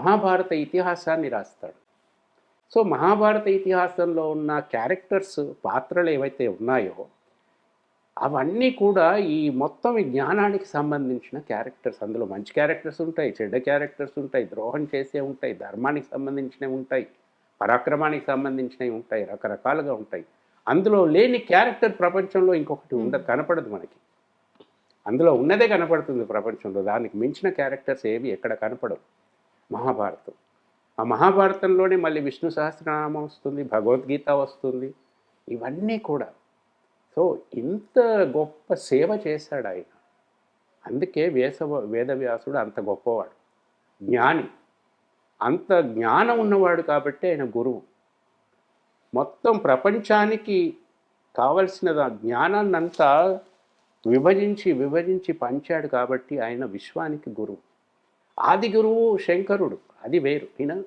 మహాభారత ఇతిహాసాన్ని రాస్తాడు. సో మహాభారత ఇతిహాసంలో ఉన్న క్యారెక్టర్స్ పాత్రలు ఏవైతే ఉన్నాయో అవన్నీ కూడా ఈ మొత్తం జ్ఞానానికి సంబంధించిన క్యారెక్టర్స్. అందులో మంచి క్యారెక్టర్స్ ఉంటాయి చెడ్డ క్యారెక్టర్స్ ఉంటాయి ద్రోహం చేసే ఉంటాయి ధర్మానికి సంబంధించినవి ఉంటాయి పరాక్రమానికి సంబంధించినవి ఉంటాయి రకరకాలుగా ఉంటాయి. అందులో లేని క్యారెక్టర్ ప్రపంచంలో ఇంకొకటి ఉండదు కనపడదు మనకి. అందులో ఉన్నదే కనపడుతుంది ప్రపంచంలో దానికి మించిన క్యారెక్టర్స్ ఏవి ఎక్కడ కనపడవు. మహాభారతం. ఆ మహాభారతంలోనే మళ్ళీ విష్ణు సహస్రనామం వస్తుంది భగవద్గీత వస్తుంది ఇవన్నీ కూడా. సో ఇంత గొప్ప సేవ చేశాడు ఆయన. అందుకే వేసవ వేదవ్యాసుడు అంత గొప్పవాడు. జ్ఞాని. అంత జ్ఞానం ఉన్నవాడు కాబట్టి ఆయన గురువు. మొత్తం ప్రపంచానికి కావలసిన జ్ఞానాన్నంతా విభజించి విభజించి పంచాడు కాబట్టి ఆయన విశ్వానికి గురువు. ఆది గురువు శంకరుడు అది వేరు. ఈయన